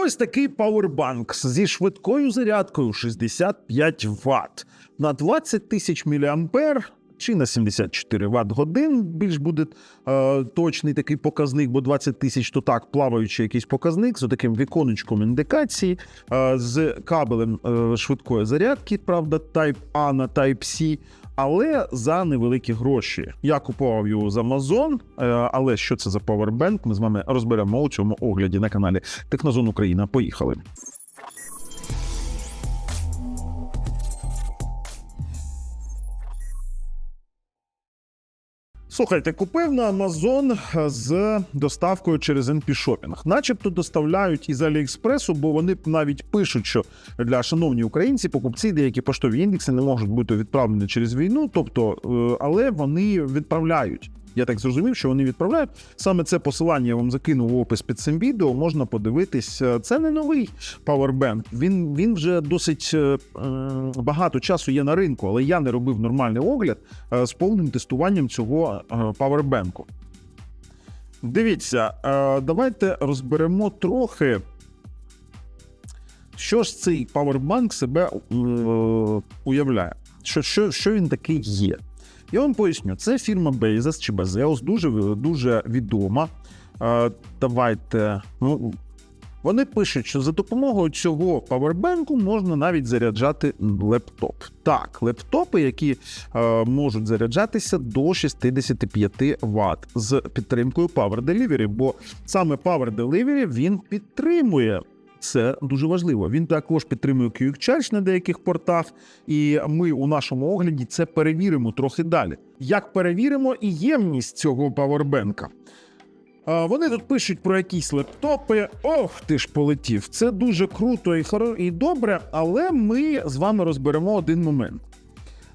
Ось такий пауербанк зі швидкою зарядкою 65 Вт на 20 тисяч мА чи на 74 Вт годин. Більш буде е, точний такий показник, бо 20 тисяч то так плаваючий якийсь показник з таким віконечком індикації, е, з кабелем е, швидкої зарядки, правда, Type A на Type C. Але за невеликі гроші. Я купував його з Amazon, е, але що це за Powerbank, ми з вами розберемо у цьому огляді на каналі Технозон Україна. Поїхали. Слухайте, купив на Amazon з доставкою через NP Shopping. Начебто доставляють із Аліекспресу, бо вони навіть пишуть, що для шановні українці, покупці деякі поштові індекси не можуть бути відправлені через війну. Тобто, е, але вони відправляють. Я так зрозумів, що вони відправляють. Саме це посилання я вам закинув в опис під цим відео. Можна подивитись. Е, Це не новий Powerbank. Він, він вже досить е, е, багато часу є на ринку, але я не робив нормальний огляд е, з повним тестуванням цього е, Powerbank. Дивіться, е, давайте розберемо трохи. Що ж цей Powerbank себе е, уявляє? Що, що, що він такий є? Я вам поясню, це фірма Bezos чи Bezos, дуже, дуже відома. Е, давайте. Ну, вони пишуть, що за допомогою цього павербенку можна навіть заряджати лептоп. Так, лептопи, які е, можуть заряджатися до 65 Вт з підтримкою Power Delivery, бо саме Power Delivery він підтримує. Це дуже важливо. Він також підтримує QX Charge на деяких портах, і ми у нашому огляді це перевіримо трохи далі. Як перевіримо і ємність цього павербенка? Вони тут пишуть про якісь лептопи. Ох, ти ж полетів. Це дуже круто і і добре, але ми з вами розберемо один момент.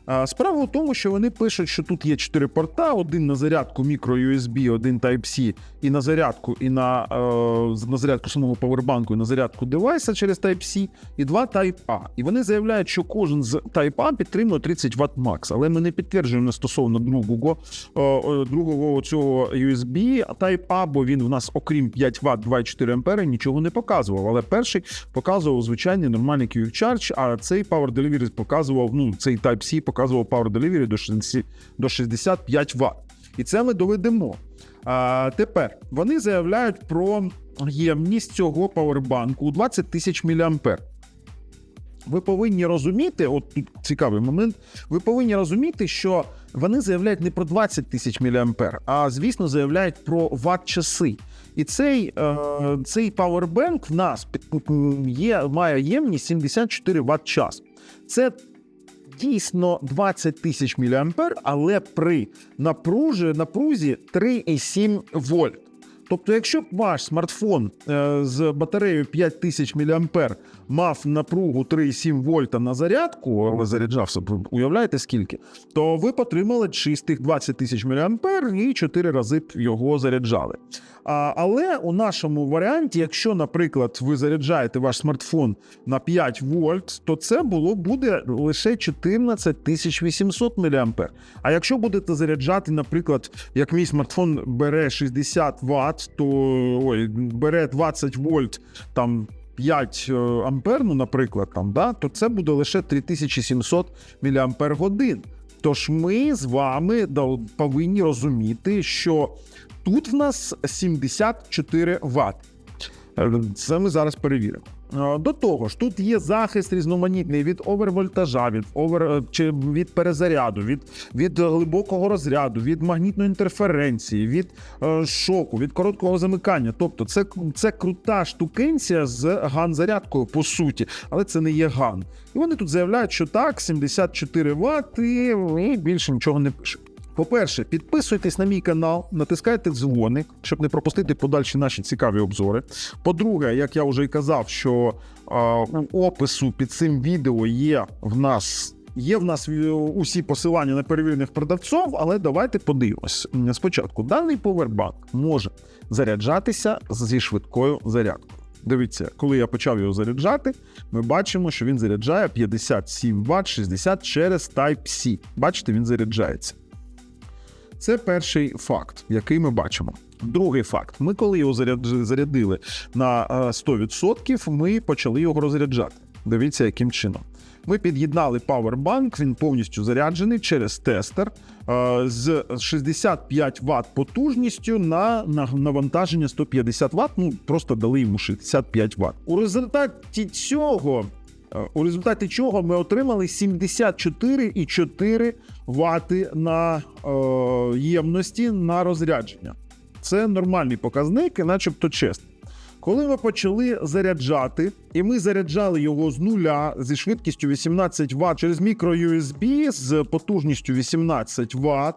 А, Справа у тому, що вони пишуть, що тут є чотири порта: один на зарядку microUSB, один Type-C, і на зарядку, і на, е, на зарядку самого павербанку, і на зарядку девайса через Type-C, і два Type-A. І вони заявляють, що кожен з Type-A підтримує 30 Вт Max, але ми не підтверджуємо стосовно другого, другого цього USB Type-A, бо він в нас, окрім 5 Вт 2,4 ампери, нічого не показував. Але перший показував звичайний нормальний QX Charge, а цей Power Delivery показував, ну, цей Type-C показував Power Delivery до 60 до 65 Вт. І це ми доведемо. А, тепер вони заявляють про ємність цього павербанку у 20 тисяч мА. Ви повинні розуміти, от тут цікавий момент. Ви повинні розуміти, що вони заявляють не про 20 тисяч мА, а звісно заявляють про ватт-часи. І цей, е, цей павербанк в нас є, має ємність 74 Вт час. Це дійсно 20 тисяч міліампер, але при напружі, напрузі 3,7 вольт. Тобто, якщо б ваш смартфон е, з батареєю 5000 мА мав напругу 3,7 вольта на зарядку, але заряджався, уявляєте скільки, то ви отримали чистих 20 тисяч мА і 4 рази його заряджали. А, але у нашому варіанті, якщо, наприклад, ви заряджаєте ваш смартфон на 5 вольт, то це було буде лише 14 800 мА. А якщо будете заряджати, наприклад, як мій смартфон бере 60 Вт, то ой, бере 20 вольт там. 5 е, ампер, ну, наприклад, там, да, то це буде лише 3700 мАч. Тож ми з вами повинні розуміти, що тут в нас 74 Вт. Це ми зараз перевіримо. Е, До того ж, тут є захист різноманітний від овервольтажа, від овер е, чи від перезаряду, від, від глибокого розряду, від магнітної інтерференції, від е, шоку, від короткого замикання. Тобто, це, це крута штукенція з ган-зарядкою, по суті, але це не є ган. І вони тут заявляють, що так, 74 Вт і більше нічого не пишуть. По-перше, підписуйтесь на мій канал, натискайте дзвоник, щоб не пропустити подальші наші цікаві обзори. По-друге, як я вже й казав, що а, опису під цим відео є в нас. Є в нас е, усі посилання на перевірених продавців, але давайте подивимось. Спочатку даний повербанк може заряджатися зі швидкою зарядкою. Дивіться, коли я почав його заряджати, ми бачимо, що він заряджає 57 Вт 60 через Type-C. Бачите, він заряджається. Це перший факт, який ми бачимо. Другий факт: ми, коли його заряд- зарядили на е, 100%, ми почали його розряджати. Дивіться, яким чином. Ми під'єднали Powerbank, він повністю заряджений через тестер е, з 65 Вт потужністю на навантаження 150 Вт. Ну просто дали йому 65 Вт. У результаті цього. Е, У результаті чого ми отримали 74,4 Вт на е, ємності на розрядження. Це нормальний показник, начебто чесно. Коли ми почали заряджати, і ми заряджали його з нуля зі швидкістю 18 Вт через мікро-USB з потужністю 18 Вт.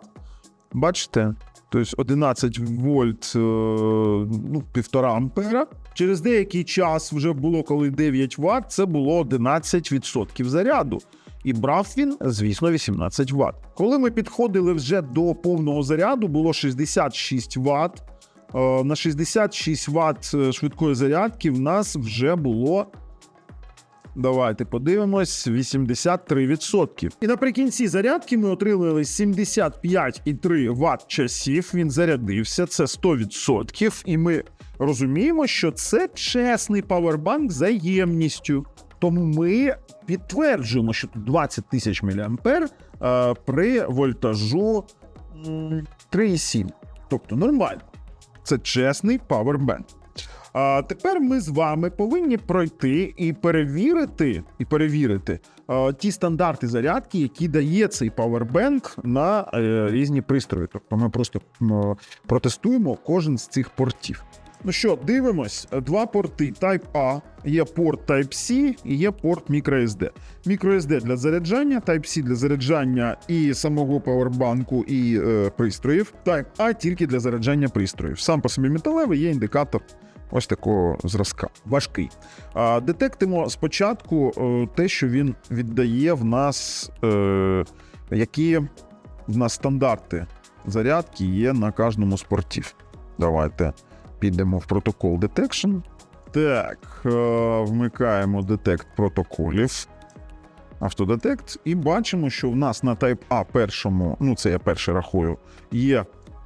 Бачите? Тобто 11 вольт, е, ну, півтора ампера. Через деякий час вже було, коли 9 Вт, це було 11% заряду. І брав він, звісно, 18 Вт. Коли ми підходили вже до повного заряду, було 66 Вт. Е, На 66 Вт швидкої зарядки в нас вже було. Давайте подивимось 83%. І наприкінці зарядки ми отримали 75,3 Вт часів. Він зарядився, це 100%. І ми розуміємо, що це чесний павербанк за ємністю. Тому ми підтверджуємо, що тут 20 тисяч мА е, при вольтажу 3,7. Тобто нормально. Це чесний павербанк. А тепер ми з вами повинні пройти і перевірити, і перевірити а, ті стандарти зарядки, які дає цей павербанк на е, різні пристрої. Тобто ми просто м, протестуємо кожен з цих портів. Ну що, дивимось, два порти Type-A, є порт Type-C і є порт microSD. MicroSD для заряджання, Type-C для заряджання і самого павербанку, і е, пристроїв. Type-A тільки для заряджання пристроїв. Сам по собі металевий є індикатор ось такого зразка. Важкий. А, детектимо спочатку е, те, що він віддає в нас, е, які в нас стандарти зарядки є на кожному з портів. Давайте підемо в протокол Detection. Так, е, вмикаємо детект протоколів. Автодетект, і бачимо, що в нас на Type A першому, ну це я перший рахую, є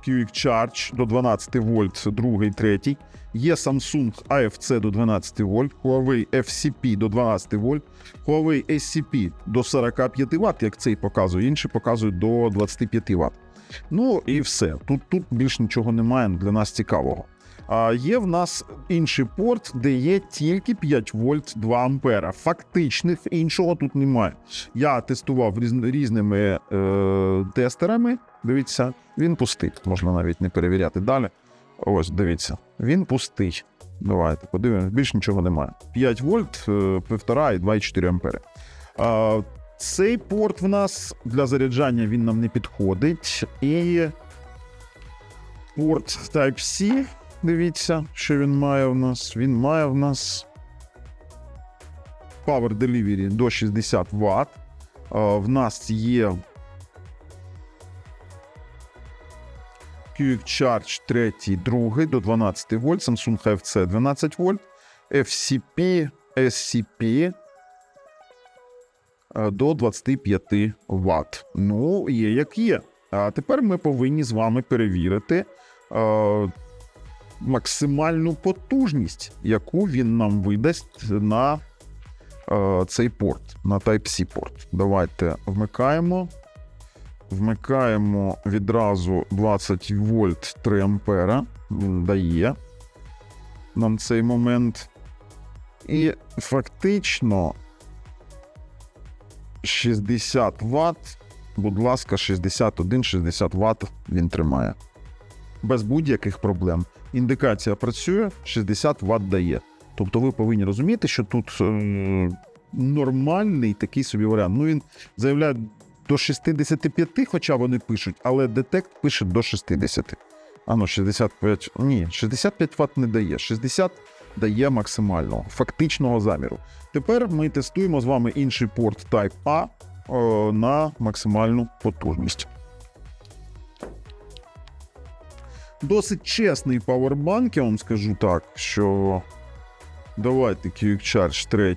QX Charge до 12 вольт, другий, третій. Є Samsung AFC до 12 вольт, Huawei FCP до 12 вольт, Huawei SCP до 45 Вт, як цей показує, інші показують до 25 Вт. Ну і все. Тут, тут більш нічого немає для нас цікавого. А є в нас інший порт, де є тільки 5 вольт 2 ампера. Фактичних іншого тут немає. Я тестував різ- різними е, тестерами. Дивіться, він пустий. Можна навіть не перевіряти далі. Ось, дивіться, він пустий. Давайте подивимось, більш нічого немає. 5 вольт, е, 1,5 і 2,4 ампери. А, цей порт в нас для заряджання він нам не підходить. І порт Type-C. Дивіться, що він має в нас. Він має в нас Power Delivery до 60 Вт. В нас є QX Charge 3, 2 до 12 вольт, Samsung HFC 12 вольт, FCP, SCP е, до 25 Вт. Ну, є як є. А тепер ми повинні з вами перевірити е, максимальну потужність, яку він нам видасть на е, цей порт, на Type-C порт. Давайте вмикаємо. Вмикаємо відразу 20 вольт 3 ампера. Він дає нам цей момент. І фактично 60 Вт. Будь ласка, 61-60 Вт він тримає. Без будь-яких проблем. Індикація працює, 60 Вт дає. Тобто ви повинні розуміти, що тут е, нормальний такий собі варіант. Ну, він заявляє до 65, хоча вони пишуть, але детект пише до 60. А ну, 65. Ні, 65 Вт не дає. 60 дає максимального, фактичного заміру. Тепер ми тестуємо з вами інший порт Type A о, на максимальну потужність. Досить чесний павербанк, я вам скажу так, що давайте QX Charge 3.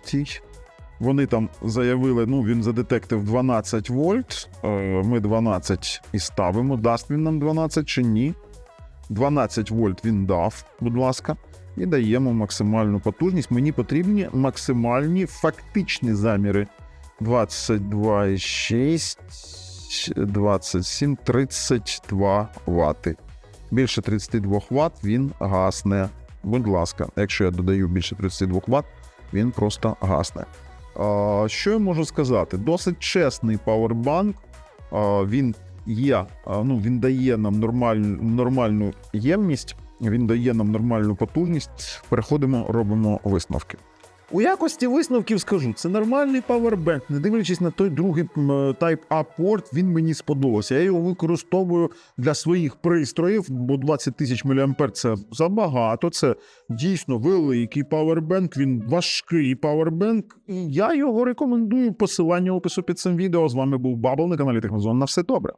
Вони там заявили, ну він задетектив 12 вольт. Е, Ми 12 і ставимо. Дасть він нам 12 чи ні? 12 вольт він дав, будь ласка, і даємо максимальну потужність. Мені потрібні максимальні фактичні заміри. 22,6, 27, 32 вати. Більше 32 Вт він гасне. Будь ласка, якщо я додаю більше 32 Вт, він просто гасне. Що я можу сказати? Досить чесний павербанк. А, він є, ну, він дає нам нормальну, нормальну ємність, він дає нам нормальну потужність. Переходимо, робимо висновки. У якості висновків скажу, це нормальний павербанк. Не дивлячись на той другий Type A порт, він мені сподобався. Я його використовую для своїх пристроїв, бо 20 тисяч мА це забагато. Це дійсно великий павербанк, він важкий павербанк. І я його рекомендую. Посилання в опису під цим відео. З вами був Бабл на каналі Технозон. На все добре.